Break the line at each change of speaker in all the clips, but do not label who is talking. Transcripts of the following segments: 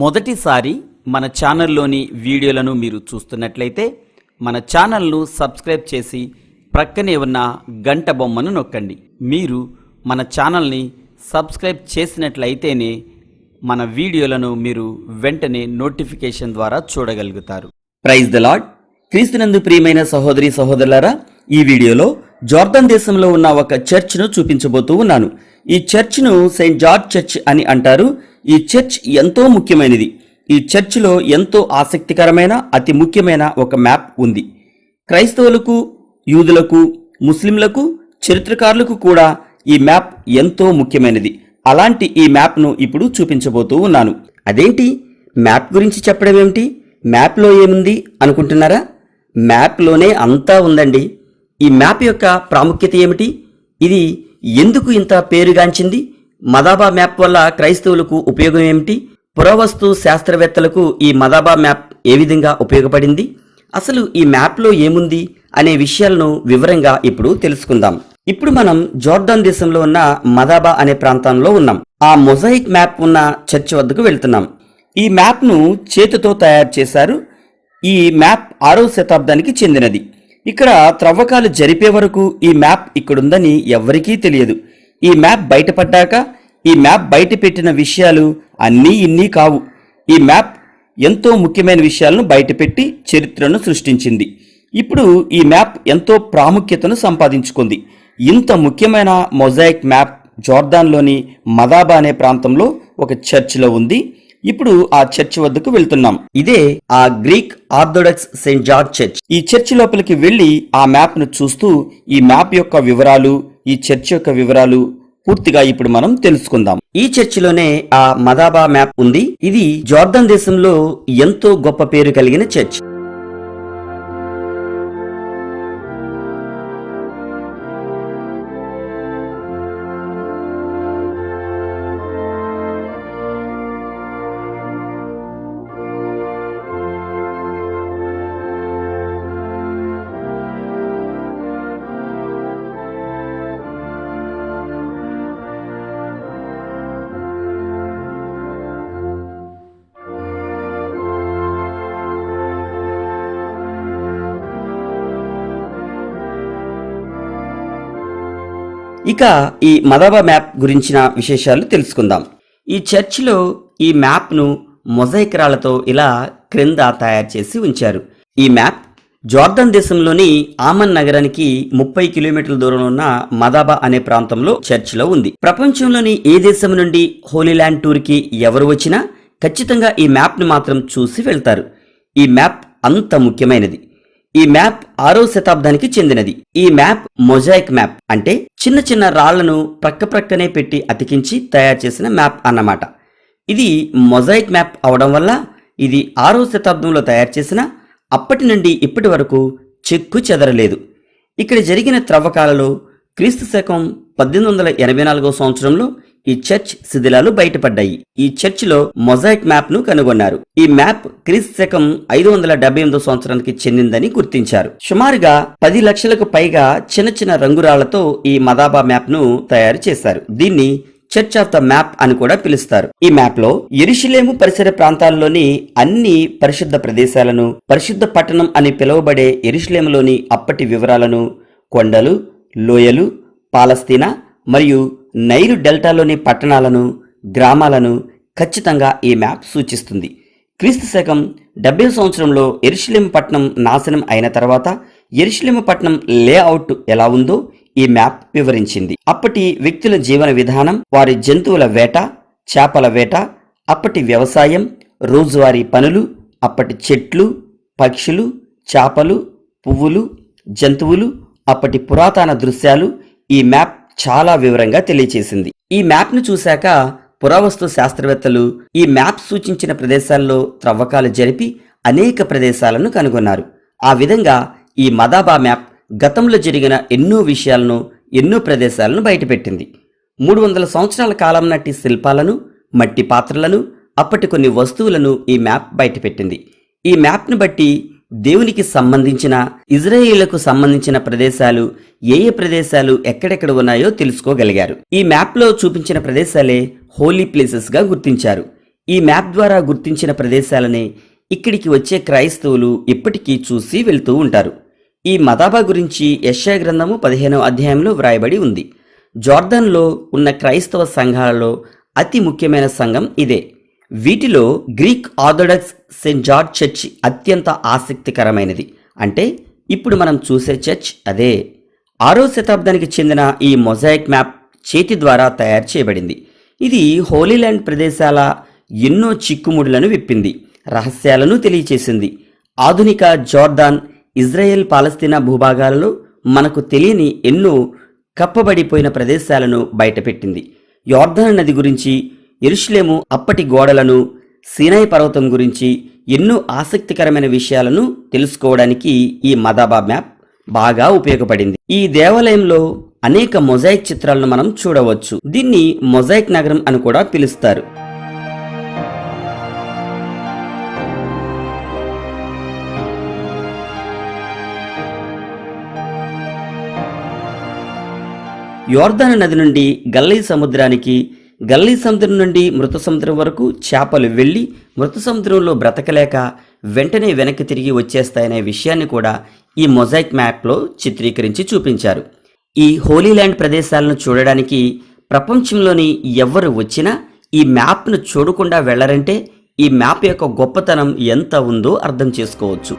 మొదటిసారి మన ఛానల్లోని వీడియోలను మీరు చూస్తున్నట్లయితే మన ఛానల్ను సబ్స్క్రైబ్ చేసి ప్రక్కనే ఉన్న గంట బొమ్మను నొక్కండి. మీరు మన ఛానల్ని సబ్స్క్రైబ్ చేసినట్లయితేనే మన వీడియోలను మీరు వెంటనే నోటిఫికేషన్ ద్వారా చూడగలుగుతారు. ప్రైజ్ ద లాడ్ క్రీస్తునందు ప్రియమైన సహోదరి సహోదరులారా ఈ వీడియోలో జార్దన్ దేశంలో ఉన్న ఒక చర్చ్ను చూపించబోతూ ఉన్నాను. ఈ చర్చ్ను సెయింట్ జార్జ్ చర్చ్ అని అంటారు. ఈ చర్చ్ ఎంతో ముఖ్యమైనది. ఈ చర్చ్లో ఎంతో ఆసక్తికరమైన అతి ముఖ్యమైన ఒక మ్యాప్ ఉంది. క్రైస్తవులకు యూదులకు ముస్లింలకు చరిత్రకారులకు కూడా ఈ మ్యాప్ ఎంతో ముఖ్యమైనది. అలాంటి ఈ మ్యాప్ను ఇప్పుడు చూపించబోతూ ఉన్నాను. అదేంటి? మ్యాప్ గురించి చెప్పడం ఏమిటి? మ్యాప్లో ఏముంది అనుకుంటున్నారా? మ్యాప్లోనే అంతా ఉందండి. ఈ మ్యాప్ యొక్క ప్రాముఖ్యత ఏమిటి? ఇది ఎందుకు ఇంత పేరుగాంచింది? మదాబా మ్యాప్ వల్ల క్రైస్తవులకు ఉపయోగం ఏమిటి? పురావస్తు శాస్త్రవేత్తలకు ఈ మదాబా మ్యాప్ ఏ విధంగా ఉపయోగపడింది? అసలు ఈ మ్యాప్లో ఏముంది? అనే విషయాలను వివరంగా ఇప్పుడు తెలుసుకుందాం. ఇప్పుడు మనం జోర్డాన్ దేశంలో ఉన్న మదాబా అనే ప్రాంతంలో ఉన్నాం. ఆ మొజాయిక్ మ్యాప్ ఉన్న చర్చ్ వద్దకు వెళ్తున్నాం. ఈ మ్యాప్ను చేతితో తయారు చేశారు. ఈ మ్యాప్ ఆరో శతాబ్దానికి చెందినది. ఇక్కడ త్రవ్వకాలు జరిపే వరకు ఈ మ్యాప్ ఇక్కడుందని ఎవ్వరికీ తెలియదు. ఈ మ్యాప్ బయటపడ్డాక ఈ మ్యాప్ బయట పెట్టిన విషయాలు అన్నీ ఇన్నీ కావు. ఈ మ్యాప్ ఎంతో ముఖ్యమైన విషయాలను బయటపెట్టి చరిత్రను సృష్టించింది. ఇప్పుడు ఈ మ్యాప్ ఎంతో ప్రాముఖ్యతను సంపాదించుకుంది. ఇంత ముఖ్యమైన మొజాయిక్ మ్యాప్ జోర్దాన్లోని మదాబా అనే ప్రాంతంలో ఒక చర్చిలో ఉంది. ఇప్పుడు ఆ చర్చ్ వద్దకు వెళ్తున్నాం. ఇదే ఆ Greek Orthodox Saint George church. ఈ చర్చ్ లోపలికి వెళ్ళి ఆ మ్యాప్ను చూస్తూ ఈ మ్యాప్ యొక్క వివరాలు ఈ చర్చ్ యొక్క వివరాలు పూర్తిగా ఇప్పుడు మనం తెలుసుకుందాం. ఈ చర్చిలోనే ఆ మదాబా మ్యాప్ ఉంది. ఇది జార్దన్ దేశంలో ఎంతో గొప్ప పేరు కలిగిన చర్చ్. ఇక ఈ మదాబా మ్యాప్ గురించిన విశేషాలు తెలుసుకుందాం. ఈ చర్చిలో ఈ మ్యాప్ను మొజైకరాలతో ఇలా క్రింద తయారు చేసి ఉంచారు. ఈ మ్యాప్ జోర్దన్ దేశంలోని ఆమన్ నగరానికి ముప్పై కిలోమీటర్ల దూరంలో ఉన్న మదాబా అనే ప్రాంతంలో చర్చిలో ఉంది. ప్రపంచంలోని ఏ దేశం నుండి హోలీల్యాండ్ టూర్కి ఎవరు వచ్చినా ఖచ్చితంగా ఈ మ్యాప్ను మాత్రం చూసి వెళ్తారు. ఈ మ్యాప్ అంత ముఖ్యమైనది. ఈ మ్యాప్ ఆరో శతాబ్దానికి చెందినది. ఈ మ్యాప్ మొజాయిక్ మ్యాప్ అంటే చిన్న చిన్న రాళ్ళను ప్రక్క ప్రక్కనే పెట్టి అతికించి తయారు చేసిన మ్యాప్ అన్నమాట. ఇది మొజాయిక్ మ్యాప్ అవడం వల్ల ఇది ఆరో శతాబ్దంలో తయారు చేసిన అప్పటి నుండి ఇప్పటి వరకు చెక్కు చెదరలేదు. ఇక్కడ జరిగిన త్రవ్వకాలలో క్రీస్తు శకం పద్దెనిమిది వందల ఎనభై నాలుగో సంవత్సరంలో ఈ చర్చ్ శిథిలాలు బయటపడ్డాయి. ఈ చర్చిలో మొజాయిక్ మ్యాప్ను కనుగొన్నారు. ఈ మ్యాప్ క్రీస్తు శకం ఐదు వందల డెబ్బై ఎనిమిదో సంవత్సరానికి చెందిందని గుర్తించారు. సుమారుగా పది లక్షలకు పైగా చిన్న చిన్న రంగురాళ్ళతో ఈ మదాబా మ్యాప్ను తయారు చేశారు. దీన్ని చర్చ్ ఆఫ్ ద మ్యాప్ అని కూడా పిలుస్తారు. ఈ మ్యాప్లో ఎరుషులేము పరిసర ప్రాంతాల్లోని అన్ని పరిశుద్ధ ప్రదేశాలను పరిశుద్ధ పట్టణం అని పిలువబడే ఎరుషులేములోని అప్పటి వివరాలను కొండలు లోయలు పాలస్తీనా మరియు నైరు డెల్టాలోని పట్టణాలను గ్రామాలను ఖచ్చితంగా ఈ మ్యాప్ సూచిస్తుంది. క్రీస్తు శకం డెబ్బై సంవత్సరంలో ఎరుషులేం పట్టణం నాశనం అయిన తర్వాత ఎరుషులేము పట్టణం లేఅవుట్ ఎలా ఉందో ఈ మ్యాప్ వివరించింది. అప్పటి వ్యక్తుల జీవన విధానం వారి జంతువుల వేట చేపల వేట అప్పటి వ్యవసాయం రోజువారీ పనులు అప్పటి చెట్లు పక్షులు చేపలు పువ్వులు జంతువులు అప్పటి పురాతన దృశ్యాలు ఈ మ్యాప్ చాలా వివరంగా తెలియచేసింది. ఈ మ్యాప్ను చూశాక పురావస్తు శాస్త్రవేత్తలు ఈ మ్యాప్ సూచించిన ప్రదేశాల్లో త్రవ్వకాలు జరిపి అనేక ప్రదేశాలను కనుగొన్నారు. ఆ విధంగా ఈ మదాబా మ్యాప్ గతంలో జరిగిన ఎన్నో విషయాలను ఎన్నో ప్రదేశాలను బయటపెట్టింది. మూడు వందల సంవత్సరాల కాలం నాటి శిల్పాలను మట్టి పాత్రలను అప్పటి కొన్ని వస్తువులను ఈ మ్యాప్ బయటపెట్టింది. ఈ మ్యాప్ను బట్టి దేవునికి సంబంధించిన ఇజ్రాయేళ్ళకు సంబంధించిన ప్రదేశాలు ఏ ఏ ప్రదేశాలు ఎక్కడెక్కడ ఉన్నాయో తెలుసుకోగలిగారు. ఈ మ్యాప్లో చూపించిన ప్రదేశాలే హోలీ ప్లేసెస్గా గుర్తించారు. ఈ మ్యాప్ ద్వారా గుర్తించిన ప్రదేశాలనే ఇక్కడికి వచ్చే క్రైస్తవులు ఇప్పటికీ చూసి వెళ్తూ ఉంటారు. ఈ మదాబా గురించి యశ్యా గ్రంథము పదిహేనవ అధ్యాయంలో వ్రాయబడి ఉంది. జార్దన్లో ఉన్న క్రైస్తవ సంఘాలలో అతి ముఖ్యమైన సంఘం ఇదే. వీటిలో Greek Orthodox Saint George church అత్యంత ఆసక్తికరమైనది. అంటే ఇప్పుడు మనం చూసే చర్చ్ అదే. ఆరో శతాబ్దానికి చెందిన ఈ మొజాయిక్ మ్యాప్ చేతి ద్వారా తయారు చేయబడింది. ఇది హోలీల్యాండ్ ప్రదేశాల ఎన్నో చిక్కుముడులను విప్పింది రహస్యాలను తెలియచేసింది. ఆధునిక జోర్దాన్ ఇజ్రాయెల్ పాలస్తీనా భూభాగాలలో మనకు తెలియని ఎన్నో కప్పబడిపోయిన ప్రదేశాలను బయటపెట్టింది. యోర్ధన్ నది గురించి ఎరుషులేము అప్పటి గోడలను సినాయి పర్వతం గురించి ఎన్నో ఆసక్తికరమైన విషయాలను తెలుసుకోవడానికి ఈ మదాబా మ్యాప్ బాగా ఉపయోగపడింది. ఈ దేవాలయంలో అనేక మొజాయిక్ చిత్రాలను మనం చూడవచ్చు. దీన్ని మొజాయిక్ నగరం అని కూడా పిలుస్తారు. యోర్దాను నది నుండి గల్లీ సముద్రానికి గల్లీ సముద్రం నుండి మృత సముద్రం వరకు చేపలు వెళ్ళి మృత సముద్రంలో బ్రతకలేక వెంటనే వెనక్కి తిరిగి వచ్చేస్తాయనే విషయాన్ని కూడా ఈ మొజాయిక్ మ్యాప్లో చిత్రీకరించి చూపించారు. ఈ హోలీల్యాండ్ ప్రదేశాలను చూడడానికి ప్రపంచంలోని ఎవరు వచ్చినా ఈ మ్యాప్ను చూడకుండా వెళ్ళరంటే ఈ మ్యాప్ యొక్క గొప్పతనం ఎంత ఉందో అర్థం చేసుకోవచ్చు.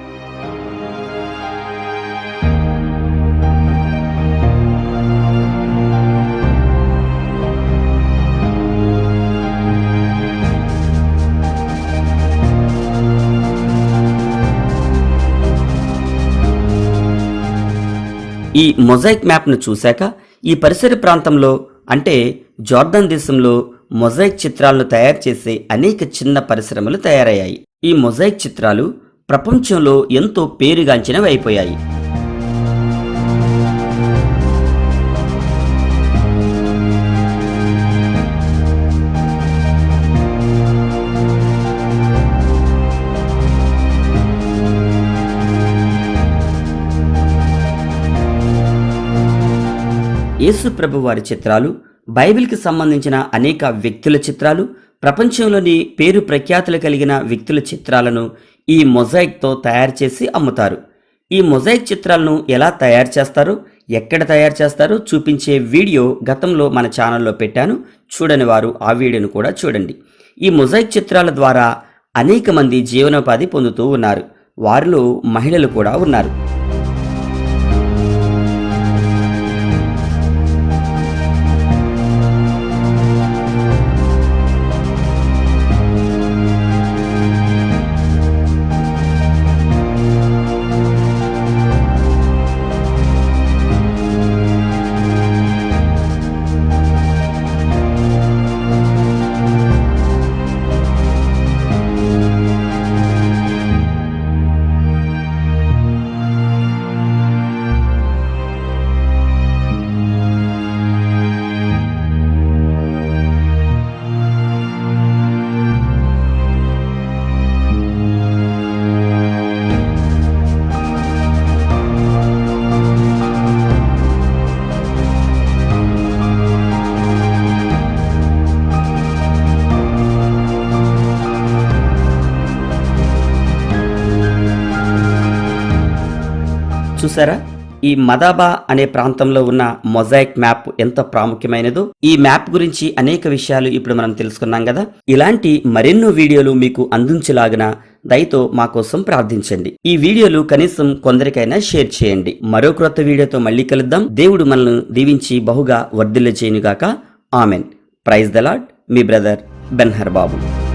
ఈ మొజాయిక్ మ్యాప్ను చూశాక ఈ పరిసర ప్రాంతంలో అంటే జార్దన్ దేశంలో మొజాయిక్ చిత్రాలను తయారు చేసే అనేక చిన్న పరిశ్రమలు తయారయ్యాయి. ఈ మొజాయిక్ చిత్రాలు ప్రపంచంలో ఎంతో పేరుగాంచినవి అయిపోయాయి. యేసుప్రభు వారి చిత్రాలు బైబిల్కి సంబంధించిన అనేక వ్యక్తుల చిత్రాలు ప్రపంచంలోని పేరు ప్రఖ్యాతులు కలిగిన వ్యక్తుల చిత్రాలను ఈ మొజాయిక్తో తయారు చేసి అమ్ముతారు. ఈ మొజాయిక్ చిత్రాలను ఎలా తయారు చేస్తారో ఎక్కడ తయారు చేస్తారో చూపించే వీడియో గతంలో మన ఛానల్లో పెట్టాను. చూడని వారు ఆ వీడియోను కూడా చూడండి. ఈ మొజాయిక్ చిత్రాల ద్వారా అనేక మంది జీవనోపాధి పొందుతూ ఉన్నారు. వారిలో మహిళలు కూడా ఉన్నారు. చూసారా? ఈ మదాబా అనే ప్రాంతంలో ఉన్న మొజాయిక్ మ్యాప్ ఎంత ప్రాముఖ్యమైనదో ఈ మ్యాప్ గురించి అనేక విషయాలు ఇప్పుడు మనం తెలుసుకున్నాం కదా. ఇలాంటి మరెన్నో వీడియోలు మీకు అందించలాగిన దయతో మా కోసం ప్రార్థించండి. ఈ వీడియోలు కనీసం కొందరికైనా షేర్ చేయండి. మరో క్రొత్త వీడియోతో మళ్ళీ కలుద్దాం. దేవుడు మనల్ని దీవించి బహుగా వర్ధిల్ల చేయనుగాక ఆమెన్. ప్రైజ్ దలాడ్ మీ బ్రదర్ బెన్హర్ బాబు